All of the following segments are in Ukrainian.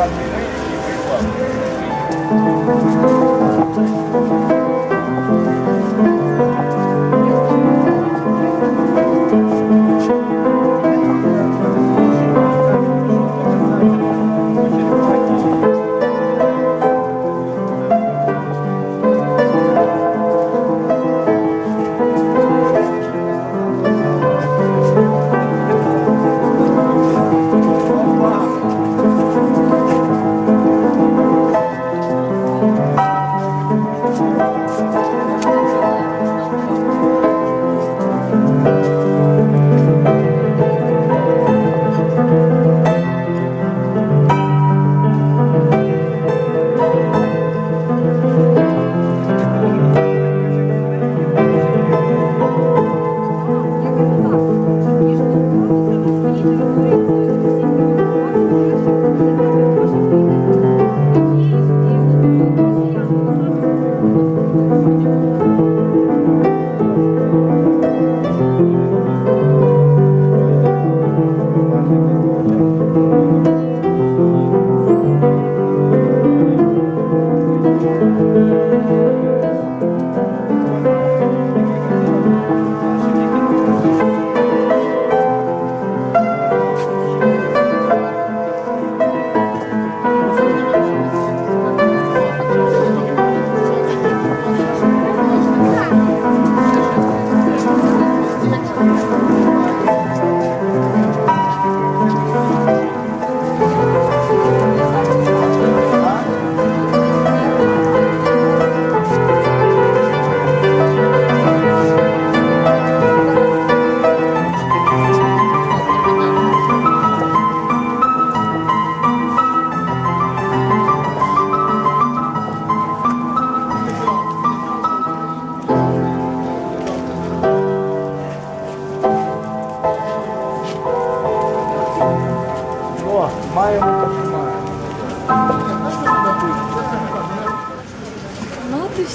ветеран війни і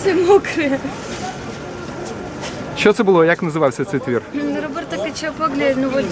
Все мокре. Що це було? Як називався цей твір? Роберто Качапаглі, ну вот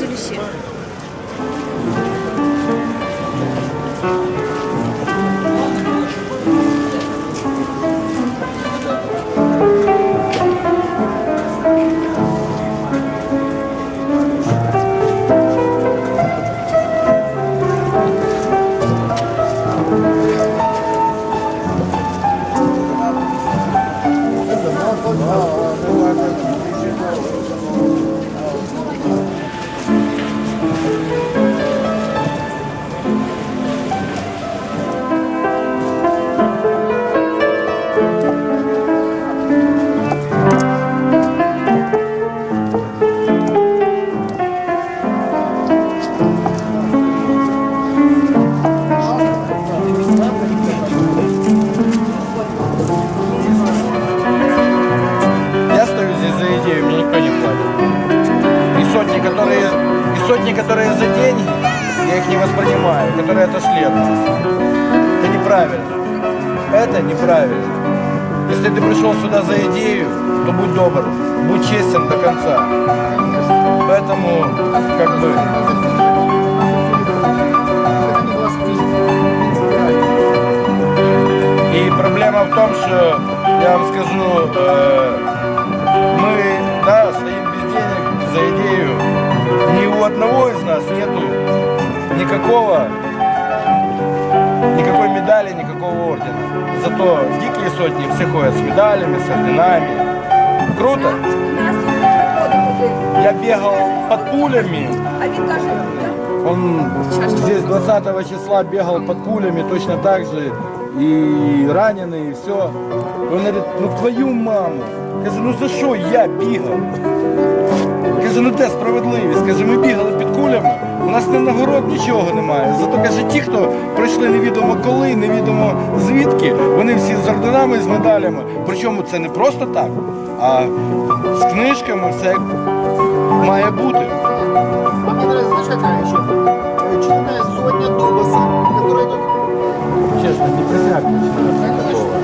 Это неправильно. Это неправильно. Если ты пришел сюда за идею, то будь добр, будь честен до конца. Поэтому, как бы, И проблема в том, что, я вам скажу, э, мы, да, стоим без денег за идею. Ни у одного из нас нету никакого, никакой медали, никакого ордена. Зато дикие сотни все ходят с медалями, с орденами. Круто. Я бегал под пулями. Он здесь 20 числа бегал под пулями точно так же. И раненый, и все. Он говорит, ну твою маму. Каже, ну за що я бігав? Каже, ну де справедливість? Каже, ми бігали під кулями, у нас не нагород нічого немає. Зато каже, ті, хто прийшли невідомо коли, невідомо звідки, вони всі з орденами, з медалями. Причому це не просто так, а з книжками все як має бути. А? Э, сотня Дубаса, которая тут... Честно, не присяг такого.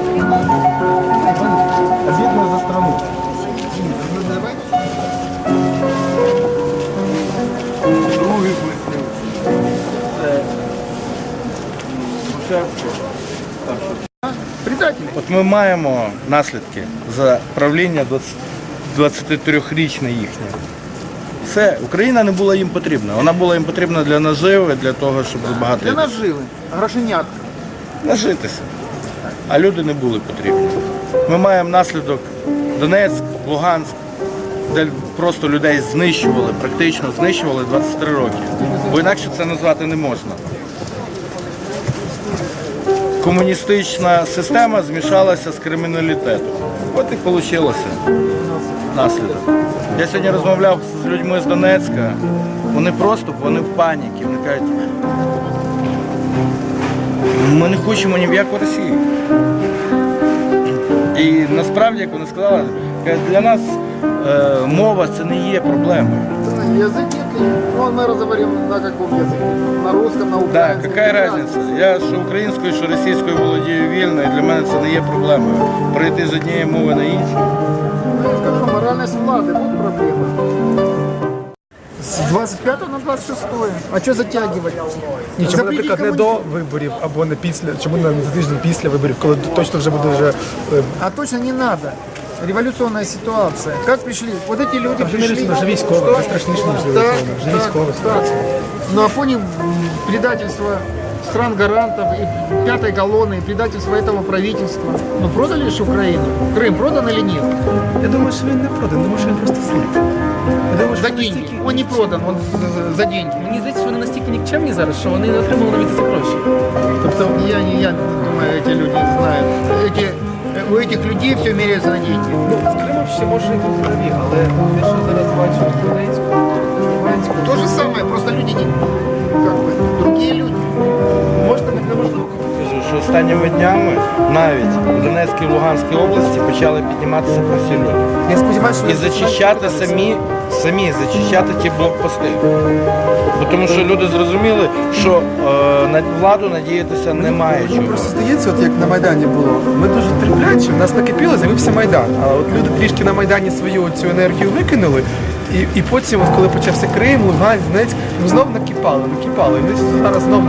Ми маємо наслідки за правління 23-річне їхнє. Все, Україна не була їм потрібна. Вона була їм потрібна для наживи, для того, щоб Для збагатити. наживы. Грошенят. Нажитися. А люди не були потрібні. Ми маємо наслідок Донецьк, Луганськ, де просто людей знищували, практично знищували 23 роки. Бо інакше це назвати не можна Комуністична система змішалася з криміналітетом. От і вийшло наслідок. Я сьогодні розмовляв з людьми з Донецька. Вони просто вони в паніці. Вони кажуть, ми не хочемо ні в яку Росію. І насправді, як вони сказали, кажуть, для нас е, мова це не є проблемою. Язык нет. Ну, мы разговорим на каком языке? На русском, на Так, украинском. яка разниця? Я що українською, що російською володію вільно, і для мене це не є проблемою. Перейти з однієї мови на іншу. Ну, я скажу, моральность влады, вот проблема. С 25 на 26. А что затягивать? Ні, чому, наприклад, не до виборів або не після, чому не за тиждень після виборів, коли точно вже буде вже е, А точно не надо. Революционная ситуация. Как пришли? Вот эти люди там вже пришли. не вже військово, це страшніше, ніж Так, революційна, вже так, військова так. ситуація. Но на фоне м, предательства стран-гарантов и пятой колонны, и предательства этого правительства. Ну продали же Украину? Крым продан или нет? Я думаю, що він не проданий, тому що він просто злий. Я думаю, що За він деньги. настільки- Он не продан, он за- за деньги. Мені здається, що вони настільки нікчемні зараз, що вони не отримали навіть за це гроші. Тобто Я, не, я думаю, эти люди знают. Эти, у этих людей все мере на деньги. Ну, з Кримом ще може і в праві, але те, що зараз бачу в Донецьку, Луганську, То же самое, просто люди не... Как бы, другие люди. можна не неможливо. Останніми днями навіть в Донецькій і Луганській області почали підніматися прості люди. Я сподіваюся, що І зачищати самі, самі зачищати ті блокпости. Бо тому що люди зрозуміли, що е, на владу надіятися немає Мені чого. просто здається, от як на Майдані було. Ми дуже терплячі, в нас накипіло, з'явився Майдан. А от люди трішки на Майдані свою цю енергію викинули. І, і потім, от коли почався Крим, Луганськ, Донецьк, ну знов накипали, накипали. І ми зараз знов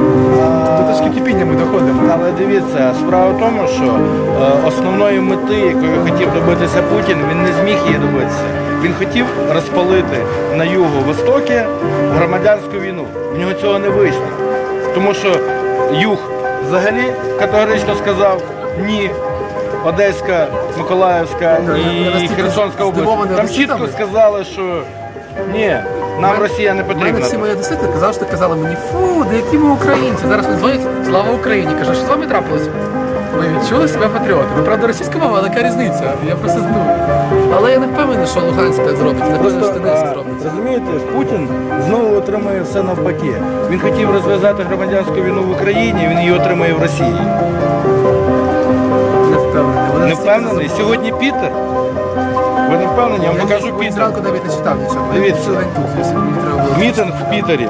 до точки кипіння ми доходимо. Але дивіться, справа в тому, що е, основної мети, якої хотів добитися Путін, він не зміг її добитися. Він хотів розпалити на юго-востокі громадянську війну. В нього цього не вийшло. Тому що юг взагалі категорично сказав ні. Одеська, Миколаївська і Херсонська область. Там чітко сказали, що ні, нам Росія не У мене потрібна. всі мої одесити казали, що казали мені, фу, де які ми українці. Зараз вони дзвонять, слава Україні. Кажу, що з вами трапилось? Ми відчули себе патріотами. Ви правда російська мова, але яка різниця? Я просто знаю. Але я не впевнений, що Луганськ так зробить. Не впевнений, що Донецьк зробить. розумієте, Путін знову отримує все навпаки. Він хотів розв'язати громадянську війну в Україні, він її отримує в Росії. Не впевнений. Сьогодні Пітер. Ви не впевнені? Я вам покажу Пітер. зранку навіть не читав нічого. Дивіться. Мітинг в Пітері.